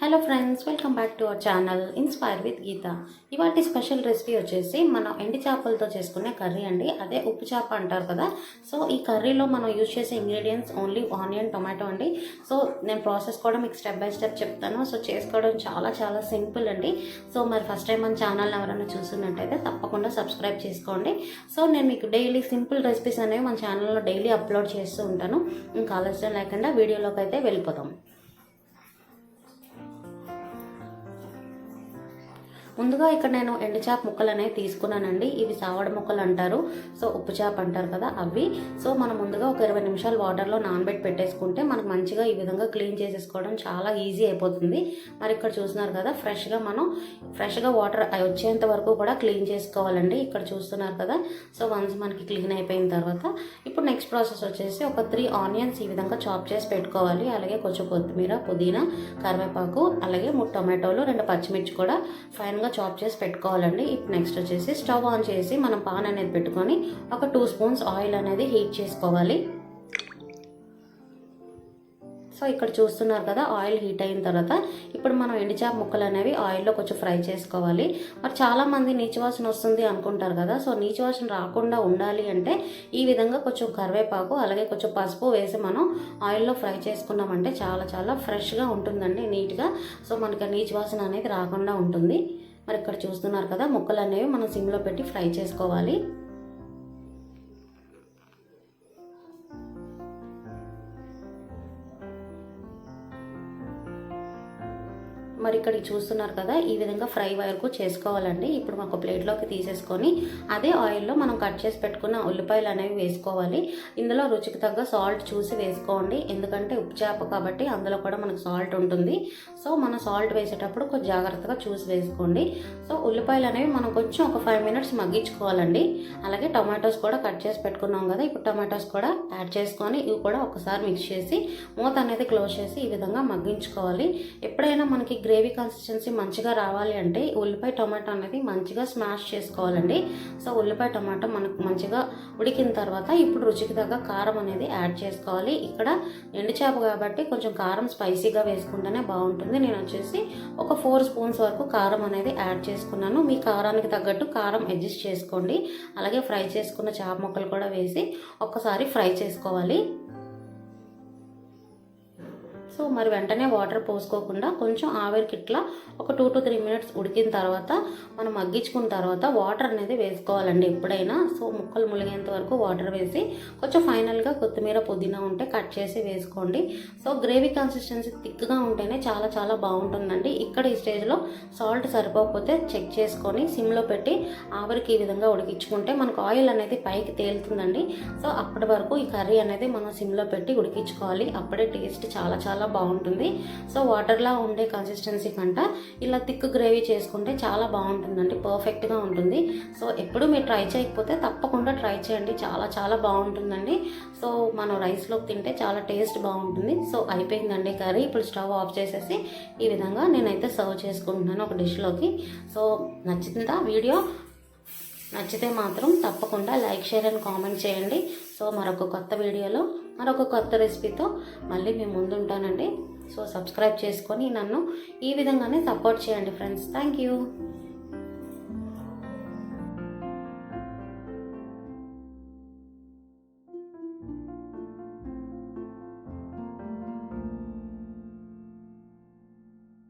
Hello friends welcome back to our channel inspire with Geetha ఇవాటి special recipe వచ్చేసి మనం ఎండి చేపలతో చేసుకునే కర్రీ అండి. అదే ఉప్పు చేప అంటారు కదా. సో ఈ కర్రీలో మనం యూజ్ చేసే ఇంగ్రీడియంట్స్ ఓన్లీ ఆనియన్ టొమాటో అండి. సో నేను ప్రాసెస్ కూడా మీకు స్టెప్ బై స్టెప్ చెప్తాను. సో చేసుకోవడం చాలా చాలా సింపుల్ అండి. సో మరి ఫస్ట్ టైం మన ఛానల్ ఎవరైనా చూస్తున్నట్టయితే తప్పకుండా సబ్స్క్రైబ్ చేసుకోండి. సో నేను మీకు డైలీ సింపుల్ రెసిపీస్ అనేవి మన ఛానల్లో డైలీ అప్లోడ్ చేస్తూ ఉంటాను. ఇంకా ఆలస్యం లేకుండా వీడియోలోకి అయితే వెళ్ళిపోతాం ముందుగా ఇక్కడ నేను ఎండు చేప ముక్కలు అనేవి తీసుకున్నానండి. ఇవి సావడ ముక్కలు అంటారు. సో ఉప్పు చేప అంటారు కదా అవి. సో మనం ముందుగా ఒక ఇరవై నిమిషాలు వాటర్లో నానబెట్టి పెట్టేసుకుంటే మనకు మంచిగా ఈ విధంగా క్లీన్ చేసేసుకోవడం చాలా ఈజీ అయిపోతుంది. మరి ఇక్కడ చూస్తున్నారు కదా ఫ్రెష్గా మనం ఫ్రెష్గా వాటర్ వచ్చేంత వరకు కూడా క్లీన్ చేసుకోవాలండి. ఇక్కడ చూస్తున్నారు కదా. సో వన్స్ మనకి క్లీన్ అయిపోయిన తర్వాత ఇప్పుడు నెక్స్ట్ ప్రాసెస్ వచ్చేసి ఒక త్రీ ఆనియన్స్ ఈ విధంగా చాప్ చేసి పెట్టుకోవాలి. అలాగే కొంచెం కొత్తిమీర పుదీనా కరివేపాకు అలాగే మూడు టొమాటోలు రెండు పచ్చిమిర్చి కూడా ఫైన్గా చాప్ చేసి పెట్టుకోవాలండి. ఇప్పుడు నెక్స్ట్ వచ్చేసి స్టవ్ ఆన్ చేసి మనం పాన్ అనేది పెట్టుకొని ఒక టూ స్పూన్స్ ఆయిల్ అనేది హీట్ చేసుకోవాలి. సో ఇక్కడ చూస్తున్నారు కదా ఆయిల్ హీట్ అయిన తర్వాత ఇప్పుడు మనం ఎండిచాప ముక్కలు అనేవి ఆయిల్లో కొంచెం ఫ్రై చేసుకోవాలి. మరి చాలామంది నీచువాసన వస్తుంది అనుకుంటారు కదా సో నీచువాసన రాకుండా ఉండాలి అంటే ఈ విధంగా కొంచెం కరివేపాకు అలాగే కొంచెం పసుపు వేసి మనం ఆయిల్లో ఫ్రై చేసుకున్నామంటే చాలా చాలా ఫ్రెష్గా ఉంటుందండి నీట్గా సో మనకి నీచువాసన అనేది రాకుండా ఉంటుంది. మరి ఇక్కడ చూస్తున్నారు కదా ముక్కలు అనేవి మనం సిమ్లో పెట్టి ఫ్రై చేసుకోవాలి. మరి ఇక్కడ చూస్తున్నారు కదా ఈ విధంగా ఫ్రై వరకు చేసుకోవాలండి. ఇప్పుడు మాకు ప్లేట్లోకి తీసేసుకొని అదే ఆయిల్లో మనం కట్ చేసి పెట్టుకున్న ఉల్లిపాయలు అనేవి వేసుకోవాలి. ఇందులో రుచికి తగ్గ సాల్ట్ చూసి వేసుకోండి. ఎందుకంటే ఉప్పు చేప కాబట్టి అందులో కూడా మనకు సాల్ట్ ఉంటుంది. సో మనం సాల్ట్ వేసేటప్పుడు కొంచెం జాగ్రత్తగా చూసి వేసుకోండి. సో ఉల్లిపాయలు అనేవి మనం కొంచెం ఒక ఫైవ్ మినిట్స్ మగ్గించుకోవాలండి. అలాగే టొమాటోస్ కూడా కట్ చేసి పెట్టుకున్నాం కదా ఇప్పుడు టొమాటోస్ కూడా యాడ్ చేసుకొని ఇవి కూడా ఒకసారి మిక్స్ చేసి మూత అనేది క్లోజ్ చేసి ఈ విధంగా మగ్గించుకోవాలి. ఎప్పుడైనా మనకి గ్రేవీ కన్సిస్టెన్సీ మంచిగా రావాలి అంటే ఉల్లిపాయ టమాటో అనేది మంచిగా స్మాష్ చేసుకోవాలండి. సో ఉల్లిపాయ టమాటో మనకు మంచిగా ఉడికిన తర్వాత ఇప్పుడు రుచికి తగ్గ కారం అనేది యాడ్ చేసుకోవాలి. ఇక్కడ ఎండు చేప కాబట్టి కొంచెం కారం స్పైసీగా వేసుకుంటేనే బాగుంటుంది. నేను వచ్చేసి ఒక ఫోర్ స్పూన్స్ వరకు కారం అనేది యాడ్ చేసుకున్నాను. మీ కారానికి తగ్గట్టు కారం అడ్జస్ట్ చేసుకోండి. అలాగే ఫ్రై చేసుకున్న చేప ముక్కలు కూడా వేసి ఒక్కసారి ఫ్రై చేసుకోవాలి. సో మరి వెంటనే వాటర్ పోసుకోకుండా కొంచెం ఆవిరికి ఇట్లా ఒక టూ టు త్రీ మినిట్స్ ఉడికిన తర్వాత మనం మగ్గించుకున్న తర్వాత వాటర్ అనేది వేసుకోవాలండి ఎప్పుడైనా. సో ముక్కలు ములిగేంత వరకు వాటర్ వేసి కొంచెం ఫైనల్గా కొత్తిమీర పుదీనా ఉంటే కట్ చేసి వేసుకోండి. సో గ్రేవీ కన్సిస్టెన్సీ థిక్గా ఉంటేనే చాలా చాలా బాగుంటుందండి. ఇక్కడ ఈ స్టేజ్లో సాల్ట్ సరిపోకపోతే చెక్ చేసుకొని సిమ్లో పెట్టి ఆవిరికి ఈ విధంగా ఉడికించుకుంటే మనకు ఆయిల్ అనేది పైకి తేలుతుందండి. సో అప్పటి వరకు ఈ కర్రీ అనేది మనం సిమ్లో పెట్టి ఉడికించుకోవాలి. అప్పుడే టేస్ట్ చాలా చాలా బాగుంటుంది. సో వాటర్లా ఉండే కన్సిస్టెన్సీ కంట ఇలా థిక్ గ్రేవీ చేసుకుంటే చాలా బాగుంటుందండి పర్ఫెక్ట్గా ఉంటుంది. సో ఎప్పుడు మీరు ట్రై చేయకపోతే తప్పకుండా ట్రై చేయండి. చాలా చాలా బాగుంటుందండి. సో మనం రైస్లోకి తింటే చాలా టేస్ట్ బాగుంటుంది. సో అయిపోయిందండి కర్రీ. ఇప్పుడు స్టవ్ ఆఫ్ చేసేసి ఈ విధంగా నేనైతే సర్వ్ చేసుకుంటున్నాను ఒక డిష్లోకి. సో నచ్చిందా వీడియో? నచ్చితే మాత్రం తప్పకుండా లైక్ షేర్ అండ్ కామెంట్ చేయండి. సో మరొక కొత్త వీడియోలో మరొక కొత్త రెసిపీతో మళ్ళీ మేము ముందుంటానండి సో సబ్స్క్రైబ్ చేసుకొని నన్ను ఈ విధంగానే సపోర్ట్ చేయండి ఫ్రెండ్స్. Thank you.